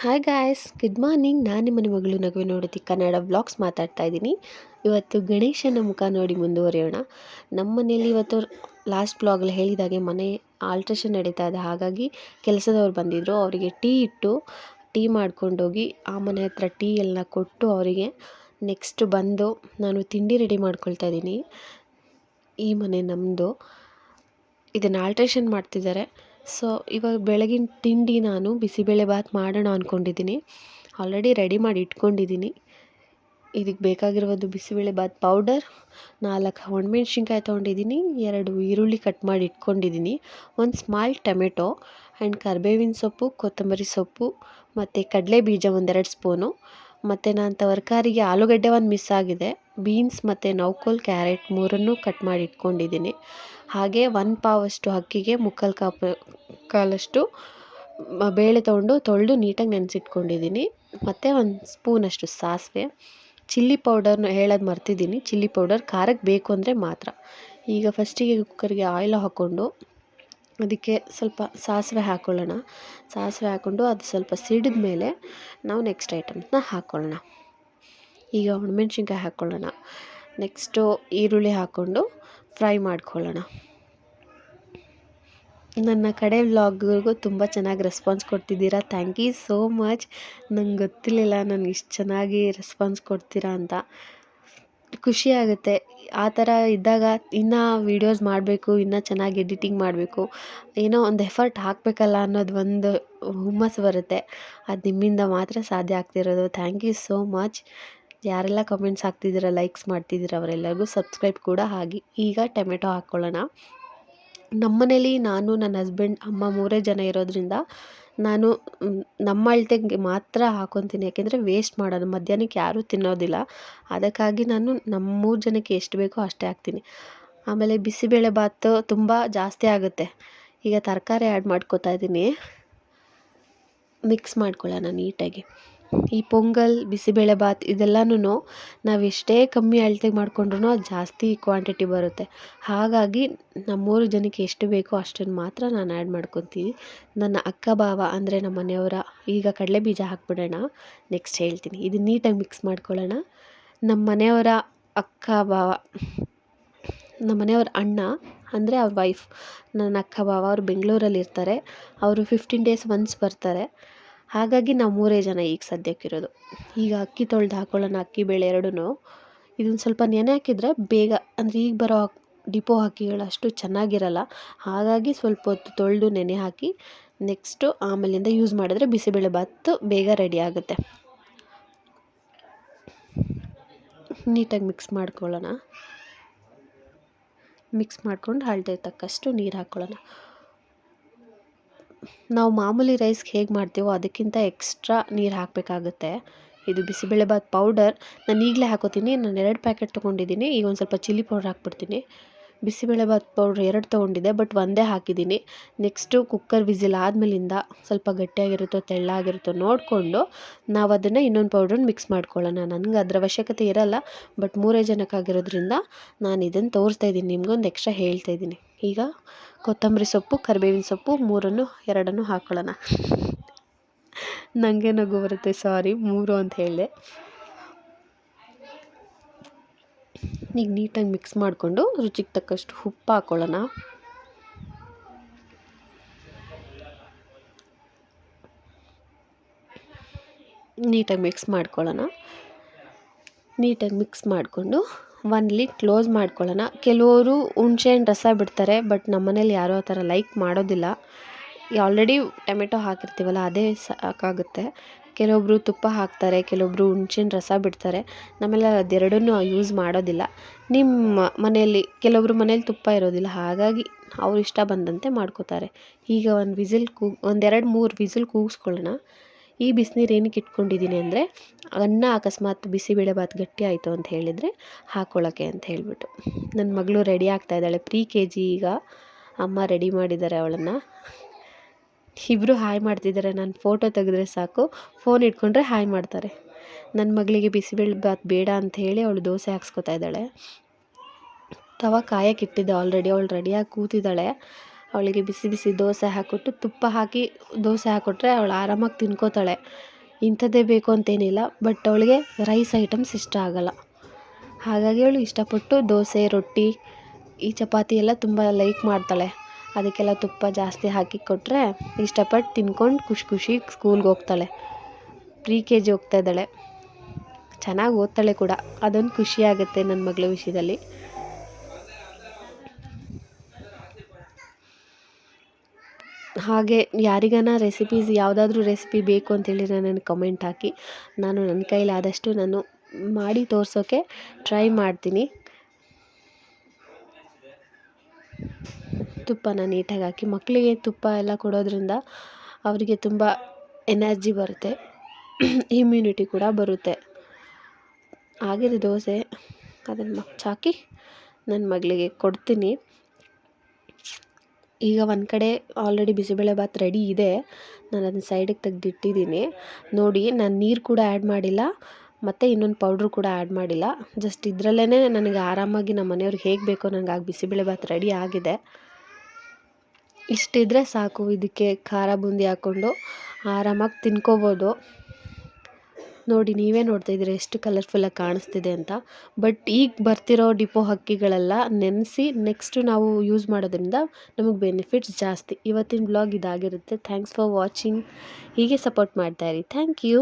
Hi guys good morning ನಾನು ನಿಮ್ಮ ಮಗಳು ನಗುವೆ ನೋಡುತ್ತಿ ಕನ್ನಡ ವ್ಲಾಗ್ಸ್ ಮಾತಾಡ್ತಾ ಇದ್ದೀನಿ. ಇವತ್ತು ಗಣೇಶನ ಮುಖ ನೋಡಿ ಮುಂದುವರಿಯೋಣ. ನಮ್ಮ ಮನೆಯಲ್ಲಿ ಇವತ್ತು ಲಾಸ್ಟ್ ಬ್ಲಾಗಲ್ಲಿ ಹೇಳಿದಾಗೆ ಮನೆ ಆಲ್ಟ್ರೇಷನ್ ನಡೀತಾ ಇದೆ. ಹಾಗಾಗಿ ಕೆಲಸದವ್ರು ಬಂದಿದ್ದರು ಅವರಿಗೆ ಟೀ ಇಟ್ಟು ಟೀ ಮಾಡ್ಕೊಂಡೋಗಿ ಆ ಮನೆ ಹತ್ರ ಟೀ ಎಲ್ಲ ಕೊಟ್ಟು ಅವರಿಗೆ ನೆಕ್ಸ್ಟ್ ಬಂದು ನಾನು ತಿಂಡಿ ರೆಡಿ ಮಾಡ್ಕೊಳ್ತಾ ಇದ್ದೀನಿ. ಈ ಮನೆ ನಮ್ಮದು ಇದನ್ನು ಆಲ್ಟ್ರೇಷನ್ ಮಾಡ್ತಿದ್ದಾರೆ. ಸೊ, ಇವಾಗ ಬೆಳಗಿನ ತಿಂಡಿ ನಾನು ಬಿಸಿಬೇಳೆಭಾತ್ ಮಾಡೋಣ ಅಂದ್ಕೊಂಡಿದ್ದೀನಿ ಆಲ್ರೆಡಿ ರೆಡಿ ಮಾಡಿ ಇಟ್ಕೊಂಡಿದ್ದೀನಿ. ಇದಕ್ಕೆ ಬೇಕಾಗಿರೋದು ಬಿಸಿಬೇಳೆಭಾತ್ ಪೌಡರ್ ನಾಲ್ಕು ಒಣಮೆಣ್ಸಿನ್ಕಾಯಿ ತೊಗೊಂಡಿದ್ದೀನಿ, ಎರಡು ಈರುಳ್ಳಿ ಕಟ್ ಮಾಡಿ ಇಟ್ಕೊಂಡಿದ್ದೀನಿ, ಒಂದು ಸ್ಮಾಲ್ ಟೊಮೆಟೊ ಆ್ಯಂಡ್ ಕರ್ಬೇವಿನ ಸೊಪ್ಪು, ಕೊತ್ತಂಬರಿ ಸೊಪ್ಪು, ಮತ್ತು ಕಡಲೆ ಬೀಜ ಒಂದೆರಡು ಸ್ಪೂನು ಮತ್ತು ನಾನು ತರಕಾರಿಗೆ ಆಲೂಗಡ್ಡೆ ಒಂದು ಮಿಸ್ ಆಗಿದೆ ಬೀನ್ಸ್ ಮತ್ತು ನೌಕೋಲ್ ಕ್ಯಾರೆಟ್ ಮೂರನ್ನು ಕಟ್ ಮಾಡಿ ಇಟ್ಕೊಂಡಿದ್ದೀನಿ. ಹಾಗೆ ಒಂದು ಪಾವಷ್ಟು ಅಕ್ಕಿಗೆ ಮುಕ್ಕಾಲು ಕಪ್, ಕಾಲಷ್ಟು ಬೇಳೆ ತೊಗೊಂಡು ತೊಳೆದು ನೀಟಾಗಿ ನೆನೆಸಿಟ್ಕೊಂಡಿದ್ದೀನಿ ಮತ್ತು ಒಂದು ಸ್ಪೂನಷ್ಟು ಸಾಸಿವೆ, ಚಿಲ್ಲಿ ಪೌಡರ್ನ ಹೇಳೋದು ಮರ್ತಿದ್ದೀನಿ ಚಿಲ್ಲಿ ಪೌಡರ್ ಖಾರಕ್ಕೆ ಬೇಕು ಅಂದರೆ ಮಾತ್ರ. ಈಗ ಫಸ್ಟಿಗೆ ಕುಕ್ಕರ್ಗೆ ಆಯಿಲ್ ಹಾಕ್ಕೊಂಡು ಅದಕ್ಕೆ ಸ್ವಲ್ಪ ಸಾಸಿವೆ ಹಾಕ್ಕೊಳ್ಳೋಣ ಸಾಸಿವೆ ಹಾಕ್ಕೊಂಡು ಅದು ಸ್ವಲ್ಪ ಸಿಡಿದ ಮೇಲೆ ನಾವು ನೆಕ್ಸ್ಟ್ ಐಟಮ್ಸ್ನ ಹಾಕ್ಕೊಳ್ಳೋಣ ಈಗ ಒಣಮೆಣ್ಸಿನ್ಕಾಯಿ ಹಾಕ್ಕೊಳ್ಳೋಣ ನೆಕ್ಸ್ಟು ಈರುಳ್ಳಿ ಹಾಕ್ಕೊಂಡು ಫ್ರೈ ಮಾಡ್ಕೊಳ್ಳೋಣ. ನನ್ನ ಕಡೆ ವ್ಲಾಗ್ಗೂ ತುಂಬ ಚೆನ್ನಾಗಿ ರೆಸ್ಪಾನ್ಸ್ ಕೊಡ್ತಿದ್ದೀರಾ. ಥ್ಯಾಂಕ್ ಯು ಸೋ ಮಚ್ ನಂಗೆ ಗೊತ್ತಿರಲಿಲ್ಲ ನನಗೆ ಇಷ್ಟು ಚೆನ್ನಾಗಿ ರೆಸ್ಪಾನ್ಸ್ ಕೊಡ್ತೀರಾ ಅಂತ. ಖುಷಿ ಆಗುತ್ತೆ. ಆ ಥರ ಇದ್ದಾಗ ಇನ್ನೂ ವೀಡಿಯೋಸ್ ಮಾಡಬೇಕು, ಇನ್ನೂ ಚೆನ್ನಾಗಿ ಎಡಿಟಿಂಗ್ ಮಾಡಬೇಕು. ಏನೋ ಒಂದು ಎಫರ್ಟ್ ಹಾಕಬೇಕಲ್ಲ ಅನ್ನೋದು ಒಂದು ಹುಮ್ಮಸ್ಸು ಬರುತ್ತೆ. ಅದು ನಿಮ್ಮಿಂದ ಮಾತ್ರ ಸಾಧ್ಯ ಆಗ್ತಿರೋದು. ಥ್ಯಾಂಕ್ ಯು ಸೋ ಮಚ್ ಯಾರೆಲ್ಲ ಕಮೆಂಟ್ಸ್ ಹಾಕ್ತಿದ್ದೀರ ಲೈಕ್ಸ್ ಮಾಡ್ತಿದ್ದೀರ ಅವರೆಲ್ಲರಿಗೂ ಸಬ್ಸ್ಕ್ರೈಬ್ ಕೂಡ ಆಗಿ ಈಗ ಟೊಮೆಟೊ ಹಾಕ್ಕೊಳ್ಳೋಣ ನಮ್ಮನೇಲಿ ನಾನು, ನನ್ನ ಹಸ್ಬೆಂಡ್ ಅಮ್ಮ ಮೂರೇ ಜನ ಇರೋದ್ರಿಂದ ನಾನು ನಮ್ಮ ಅಳತೆಗೆ ಮಾತ್ರ ಹಾಕೊತೀನಿ. ಯಾಕೆಂದರೆ ವೇಸ್ಟ್ ಮಾಡೋದು, ಮಧ್ಯಾಹ್ನಕ್ಕೆ ಯಾರೂ ತಿನ್ನೋದಿಲ್ಲ. ಅದಕ್ಕಾಗಿ ನಾನು ನಮ್ಮ ಮೂರು ಜನಕ್ಕೆ ಎಷ್ಟು ಬೇಕೋ ಅಷ್ಟೇ ಹಾಕ್ತೀನಿ. ಆಮೇಲೆ ಬಿಸಿಬೇಳೆಬಾತು ತುಂಬ ಜಾಸ್ತಿ ಆಗುತ್ತೆ. ಈಗ ತರಕಾರಿ ಆ್ಯಡ್ ಮಾಡ್ಕೋತಾ ಇದ್ದೀನಿ. ಮಿಕ್ಸ್ ಮಾಡ್ಕೊಳ್ಳೋಣ ನೀಟಾಗಿ. ಈ ಪೊಂಗಲ್ ಬಿಸಿಬೇಳೆಭಾತ್ ಇದೆಲ್ಲನೂ ನಾವು ಎಷ್ಟೇ ಕಮ್ಮಿ ಅಳತೆಗೆ ಮಾಡಿಕೊಂಡ್ರೂ ಅದು ಜಾಸ್ತಿ ಕ್ವಾಂಟಿಟಿ ಬರುತ್ತೆ. ಹಾಗಾಗಿ ನಮ್ಮೂರು ಜನಕ್ಕೆ ಎಷ್ಟು ಬೇಕೋ ಅಷ್ಟನ್ನು ಮಾತ್ರ ನಾನು ಆ್ಯಡ್ ಮಾಡ್ಕೊತೀನಿ. ನನ್ನ ಅಕ್ಕ ಭಾವ ಅಂದರೆ ನಮ್ಮ ಮನೆಯವರ, ಈಗ ಕಡಲೆ ಬೀಜ ಹಾಕ್ಬಿಡೋಣ. ನೆಕ್ಸ್ಟ್ ಹೇಳ್ತೀನಿ. ಇದು ನೀಟಾಗಿ ಮಿಕ್ಸ್ ಮಾಡ್ಕೊಳ್ಳೋಣ. ನಮ್ಮ ಮನೆಯವರ ಅಕ್ಕ ಭಾವ ನಮ್ಮ ಮನೆಯವ್ರ ಅಣ್ಣ ಅಂದರೆ ಅವ್ರ ವೈಫ್ ನನ್ನ ಅಕ್ಕ ಭಾವ ಅವರು ಬೆಂಗಳೂರಲ್ಲಿ ಇರ್ತಾರೆ ಅವರು ಫಿಫ್ಟೀನ್ ಡೇಸ್ ಒನ್ಸ್ ಬರ್ತಾರೆ. ಹಾಗಾಗಿ ನಾವು ಮೂರೇ ಜನ ಈಗ ಸದ್ಯಕ್ಕಿರೋದು ಈಗ ಅಕ್ಕಿ ತೊಳೆದು ಹಾಕೊಳ್ಳೋಣ, ಅಕ್ಕಿ ಬೇಳೆ ಎರಡೂ ಇದನ್ನು ಸ್ವಲ್ಪ ನೆನೆ ಹಾಕಿದರೆ ಬೇಗ, ಅಂದರೆ ಈಗ ಬರೋ ಡಿಪೋ ಅಕ್ಕಿಗಳಷ್ಟು ಚೆನ್ನಾಗಿರಲ್ಲ. ಹಾಗಾಗಿ ಸ್ವಲ್ಪ ಹೊತ್ತು ತೊಳೆದು ನೆನೆ ಹಾಕಿ ನೆಕ್ಸ್ಟು ಆಮೇಲಿಂದ ಯೂಸ್ ಮಾಡಿದ್ರೆ ಬಿಸಿಬೇಳೆಭಾತು ಬೇಗ ರೆಡಿ ಆಗುತ್ತೆ. ನೀಟಾಗಿ ಮಿಕ್ಸ್ ಮಾಡ್ಕೊಳ್ಳೋಣ. ಮಿಕ್ಸ್ ಮಾಡ್ಕೊಂಡು ಹಳದಿ ತಕ್ಕಷ್ಟು ನೀರು ಹಾಕ್ಕೊಳ್ಳೋಣ ನಾವು ಮಾಮೂಲಿ ರೈಸ್ಗೆ ಹೇಗೆ ಮಾಡ್ತೀವೋ ಅದಕ್ಕಿಂತ ಎಕ್ಸ್ಟ್ರಾ ನೀರು ಹಾಕಬೇಕಾಗುತ್ತೆ. ಇದು ಬಿಸಿಬೇಳೆಭಾತ್ ಪೌಡರ್ ನಾನು ಈಗಲೇ ಹಾಕೋತೀನಿ. ನಾನು ಎರಡು ಪ್ಯಾಕೆಟ್ ತೊಗೊಂಡಿದ್ದೀನಿ ಈಗ ಒಂದು ಸ್ವಲ್ಪ ಚಿಲ್ಲಿ ಪೌಡ್ರ್ ಹಾಕ್ಬಿಡ್ತೀನಿ. ಬಿಸಿಬೇಳೆಬಾತ್ ಪೌಡ್ರ್ ಎರಡು ತೊಗೊಂಡಿದ್ದೆ ಬಟ್ ಒಂದೇ ಹಾಕಿದ್ದೀನಿ ನೆಕ್ಸ್ಟು ಕುಕ್ಕರ್ ವಿಸಿಲ್ ಆದಮೇಲಿಂದ ಸ್ವಲ್ಪ ಗಟ್ಟಿಯಾಗಿರುತ್ತೋ, ತೆಳ್ಳಾಗಿರುತ್ತೋ ನೋಡಿಕೊಂಡು ನಾವು ಅದನ್ನು ಇನ್ನೊಂದು ಪೌಡ್ರನ್ನ ಮಿಕ್ಸ್ ಮಾಡ್ಕೊಳ್ಳೋಣ. ನನಗೆ ಅದರ ಅವಶ್ಯಕತೆ ಇರಲ್ಲ ಬಟ್ ಮೂರೇ ಜನಕ್ಕಾಗಿರೋದ್ರಿಂದ ನಾನು ಇದನ್ನು ತೋರಿಸ್ತಾ ಇದ್ದೀನಿ ನಿಮ್ಗೊಂದು ಎಕ್ಸ್ಟ್ರಾ ಹೇಳ್ತಾ ಇದ್ದೀನಿ ಈಗ ಕೊತ್ತಂಬರಿ ಸೊಪ್ಪು, ಕರಿಬೇವಿನ ಸೊಪ್ಪು, ಮೂರನ್ನು, ಎರಡನ್ನು ಹಾಕ್ಕೊಳ್ಳೋಣ ನನಗೆ ನಗು ಬರುತ್ತೆ, ಸಾರಿ, ಮೂರು ಅಂತ ಹೇಳಿದೆ. ಈಗ ನೀಟಾಗಿ ಮಿಕ್ಸ್ ಮಾಡಿಕೊಂಡು ರುಚಿಗೆ ತಕ್ಕಷ್ಟು ಉಪ್ಪು ಹಾಕ್ಕೊಳ್ಳೋಣ ನೀಟಾಗಿ ಮಿಕ್ಸ್ ಮಾಡ್ಕೊಳ್ಳೋಣ. ನೀಟಾಗಿ ಮಿಕ್ಸ್ ಮಾಡಿಕೊಂಡು ಒಂದು ಕ್ಲೋಸ್ ಮಾಡ್ಕೊಳ್ಳೋಣ. ಕೆಲವರು ಹುಣ್ಸೆಹಣ್ಣು ರಸ ಬಿಡ್ತಾರೆ ಬಟ್ ನಮ್ಮ ಮನೇಲಿ ಯಾರೂ ಆ ಥರ ಲೈಕ್ ಮಾಡೋದಿಲ್ಲ. ಆಲ್ರೆಡಿ ಟೊಮೆಟೊ ಹಾಕಿರ್ತೀವಲ್ಲ, ಅದೇ ಸಾಕಾಗುತ್ತೆ. ಕೆಲವೊಬ್ಬರು ತುಪ್ಪ ಹಾಕ್ತಾರೆ ಕೆಲವೊಬ್ಬರು ಹುಣ್ಸೆಹಣ್ಣು ರಸ ಬಿಡ್ತಾರೆ. ನಮ್ಮೆಲ್ಲ ಅದೆರಡನ್ನು ಯೂಸ್ ಮಾಡೋದಿಲ್ಲ. ನಿಮ್ಮ ಮನೆಯಲ್ಲಿ ಕೆಲವೊಬ್ರು ಮನೇಲಿ ತುಪ್ಪ ಇರೋದಿಲ್ಲ, ಹಾಗಾಗಿ ಅವ್ರು ಇಷ್ಟ ಬಂದಂತೆ ಮಾಡ್ಕೋತಾರೆ. ಈಗ ಒಂದು ವಿಸಿಲ್ ಕೂ ಒಂದೆರಡು ಮೂರು ವಿಸಿಲ್ ಕೂಗಿಸ್ಕೊಳ್ಳೋಣ. ಈ ಬಿಸಿನೀರು ಏನಕ್ಕೆ ಇಟ್ಕೊಂಡಿದ್ದೀನಿ ಅಂದರೆ ಅನ್ನ ಅಕಸ್ಮಾತ್ ಬಿಸಿಬೇಳೆಭಾತ್ ಗಟ್ಟಿ ಆಯಿತು ಅಂತ ಹೇಳಿದರೆ ಹಾಕೊಳ್ಳೋಕ್ಕೆ ಅಂತ ಹೇಳಿಬಿಟ್ಟು. ನನ್ನ ಮಗಳು ರೆಡಿ ಆಗ್ತಾ ಇದ್ದಾಳೆ. ಪ್ರೀ ಕೆ ಜಿ ಈಗ ಅಮ್ಮ ರೆಡಿ ಮಾಡಿದ್ದಾರೆ ಅವಳನ್ನು. ಇಬ್ಬರು ಹಾಯ್ ಮಾಡ್ತಿದ್ದಾರೆ. ನಾನು ಫೋಟೋ ತೆಗೆದ್ರೆ ಸಾಕು. ಫೋನ್ ಇಟ್ಕೊಂಡ್ರೆ ಹಾಯ್ ಮಾಡ್ತಾರೆ. ನನ್ನ ಮಗಳಿಗೆ ಬಿಸಿಬೇಳೆ ಬಾತ್ ಬೇಡ ಅಂತ ಹೇಳಿ ಅವಳು ದೋಸೆ ಹಾಕ್ಸ್ಕೊತಾ ಇದ್ದಾಳೆ. ತವ ಕಾಯಕ್ಕಿಟ್ಟಿದ್ದೆ ಆಲ್ರೆಡಿ ಅವಳು ರೆಡಿಯಾಗಿ ಕೂತಿದ್ದಾಳೆ. ಅವಳಿಗೆ ಬಿಸಿ ಬಿಸಿ ದೋಸೆ ಹಾಕ್ಕೊಟ್ಟು ತುಪ್ಪ ಹಾಕಿ ದೋಸೆ ಹಾಕ್ಕೊಟ್ರೆ ಅವಳು ಆರಾಮಾಗಿ ತಿನ್ಕೋತಾಳೆ. ಇಂಥದ್ದೇ ಬೇಕು ಅಂತೇನಿಲ್ಲ, ಬಟ್ ಅವಳಿಗೆ ರೈಸ್ ಐಟಮ್ಸ್ ಇಷ್ಟ ಆಗೋಲ್ಲ. ಹಾಗಾಗಿ ಅವಳು ಇಷ್ಟಪಟ್ಟು ದೋಸೆ, ರೊಟ್ಟಿ, ಈ ಚಪಾತಿ ಎಲ್ಲ ತುಂಬ ಲೈಕ್ ಮಾಡ್ತಾಳೆ. ಅದಕ್ಕೆಲ್ಲ ತುಪ್ಪ ಜಾಸ್ತಿ ಹಾಕಿ ಕೊಟ್ಟರೆ ಇಷ್ಟಪಟ್ಟು ತಿನ್ಕೊಂಡು ಖುಷಿ ಖುಷಿ ಸ್ಕೂಲ್ಗೆ ಹೋಗ್ತಾಳೆ. ಪ್ರಿ ಕೆ ಜಿ ಹೋಗ್ತಾ ಇದ್ದಾಳೆ. ಚೆನ್ನಾಗಿ ಓದ್ತಾಳೆ ಕೂಡ. ಅದೊಂದು ಖುಷಿ ಆಗುತ್ತೆ ನನ್ನ ಮಗಳ ವಿಷಯದಲ್ಲಿ. ಹಾಗೆ ಯಾರಿಗಾನ ರೆಸಿಪೀಸ್ ಯಾವುದಾದ್ರೂ ರೆಸಿಪಿ ಬೇಕು ಅಂತೇಳಿದ್ರೆ ನನಗೆ ಕಮೆಂಟ್ ಹಾಕಿ. ನಾನು ನನ್ನ ಕೈಲಾದಷ್ಟು ನಾನು ಮಾಡಿ ತೋರಿಸೋಕ್ಕೆ ಟ್ರೈ ಮಾಡ್ತೀನಿ. ತುಪ್ಪನ ನೀಟಾಗಿ ಹಾಕಿ. ಮಕ್ಕಳಿಗೆ ತುಪ್ಪ ಎಲ್ಲ ಕೊಡೋದ್ರಿಂದ ಅವರಿಗೆ ತುಂಬ ಎನರ್ಜಿ ಬರುತ್ತೆ. ಇಮ್ಯುನಿಟಿ ಕೂಡ ಬರುತ್ತೆ. ಆಗಿದೆ ದೋಸೆ ಅದನ್ನು ಮಚ್ಚಾಕಿ ನನ್ನ ಮಗಳಿಗೆ ಕೊಡ್ತೀನಿ. ಈಗ ಒಂದು ಕಡೆ ಆಲ್ರೆಡಿ ಬಿಸಿಬೇಳೆಭಾತ್ ರೆಡಿ ಇದೆ. ನಾನು ಅದನ್ನ ಸೈಡಿಗೆ ತೆಗೆದಿಟ್ಟಿದ್ದೀನಿ ನೋಡಿ, ನಾನು ನೀರು ಕೂಡ ಆ್ಯಡ್ ಮಾಡಿಲ್ಲ, ಮತ್ತು ಇನ್ನೊಂದು ಪೌಡ್ರು ಕೂಡ ಆ್ಯಡ್ ಮಾಡಿಲ್ಲ. ಜಸ್ಟ್ ಇದರಲ್ಲೇ ನನಗೆ ಆರಾಮಾಗಿ ನಮ್ಮ ಮನೆಯವ್ರಿಗೆ ಹೇಗೆ ಬೇಕೋ ನನಗೆ ಆಗ ಬಿಸಿಬೇಳೆಭಾತ್ ರೆಡಿ ಆಗಿದೆ. ಇಷ್ಟಿದ್ರೆ ಸಾಕು, ಇದಕ್ಕೆ ಖಾರ ಬೂಂದಿ ಹಾಕ್ಕೊಂಡು ಆರಾಮಾಗಿ ತಿನ್ಕೋಬೋದು. ನೋಡಿ ನೀವೇ ನೋಡ್ತಾ ಇದ್ದೀರಿ ಎಷ್ಟು ಕಲರ್ಫುಲ್ಲಾಗಿ ಕಾಣಿಸ್ತಿದೆ ಅಂತ. ಬಟ್ ಈಗ ಬರ್ತಿರೋ ಡಿಪೋ ಹಕ್ಕಿಗಳೆಲ್ಲ ನೆನೆಸಿ ನೆಕ್ಸ್ಟು ನಾವು ಯೂಸ್ ಮಾಡೋದ್ರಿಂದ ನಮಗೆ ಬೆನಿಫಿಟ್ಸ್ ಜಾಸ್ತಿ. ಇವತ್ತಿನ ಬ್ಲಾಗ್ ಇದಾಗಿರುತ್ತೆ. ಥ್ಯಾಂಕ್ಸ್ ಫಾರ್ ವಾಚಿಂಗ್ ಹೀಗೆ ಸಪೋರ್ಟ್ ಮಾಡ್ತಾಯಿರಿ ಥ್ಯಾಂಕ್ ಯು